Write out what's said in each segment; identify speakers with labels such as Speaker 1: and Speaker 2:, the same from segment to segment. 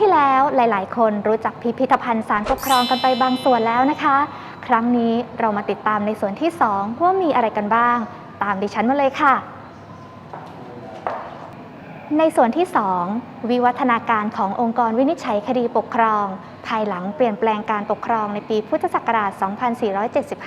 Speaker 1: ที่แล้วหลาย ๆ คนรู้จักพิพิธภัณฑ์สารปกครองกันไปบางส่วนแล้วนะคะ ครั้งนี้เรามาติดตามในส่วนที่ 2 ว่ามีอะไรกันบ้าง ตามดิฉันมาเลยค่ะ ในส่วนที่ 2 วิวัฒนาการขององค์กรวินิจฉัยคดีปกครอง ภายหลังเปลี่ยนแปลงการปกครองในปีพุทธศักราช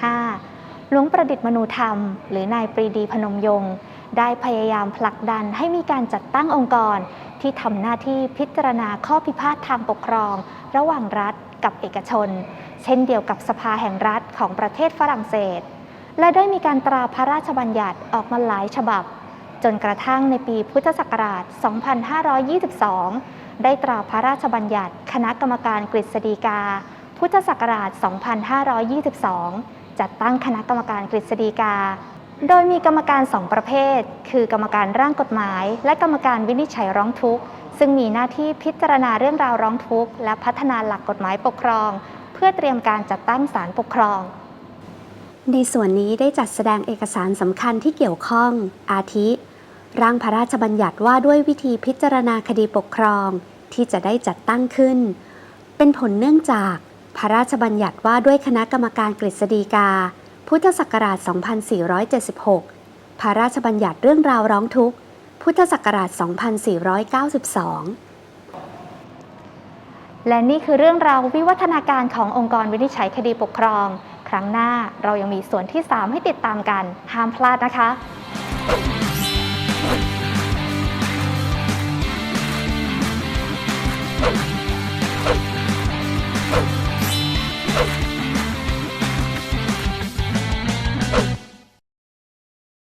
Speaker 1: 2475 หลวงประดิษฐ์มนูธรรม หรือนายปรีดีพนมยงค์ ได้พยายามผลักดันให้มีการจัดตั้งองค์กร ที่ทำหน้าที่พิจารณาข้อพิพาททางปกครอง ระหว่างรัฐกับเอกชน เช่นเดียวกับสภาแห่งรัฐของประเทศฝรั่งเศส และได้มีการตราพระราชบัญญัติออกมาหลายฉบับ จนกระทั่งในปีพุทธศักราช 2522 ได้ตราพระราชบัญญัติคณะกรรมการกฤษฎีกา พุทธศักราช 2522 จัดตั้งคณะกรรมการกฤษฎีกา โดยมีกรรมการสองประเภท คือกรรมการร่างกฎหมาย และกรรมการวินิจฉัยร้องทุกข์ ซึ่งมีหน้าที่พิจารณาเรื่องราวร้องทุกข์ และพัฒนาหลักกฎหมายปกครอง เพื่อเตรียมการจัดตั้งศาลปกครอง
Speaker 2: ในส่วนนี้ได้จัดแสดงเอกสารสำคัญที่เกี่ยวข้อง อาทิ ร่างพระราชบัญญัติว่าด้วยวิธีพิจารณาคดีปกครอง ที่จะได้จัดตั้งขึ้น เป็นผลเนื่องจาก พระราชบัญญัติว่าด้วยคณะกรรมการกฤษฎีกา พุทธศักราช 2476 พระราชบัญญัติเรื่องราวร้องทุกข์ พุทธศักราช 2492
Speaker 1: และนี่คือเรื่องราววิวัฒนาการขององค์กรวินิจฉัยคดีปกครอง ครั้งหน้าเรายังมีส่วนที่ 3 ให้ติดตามกัน ห้ามพลาดนะคะ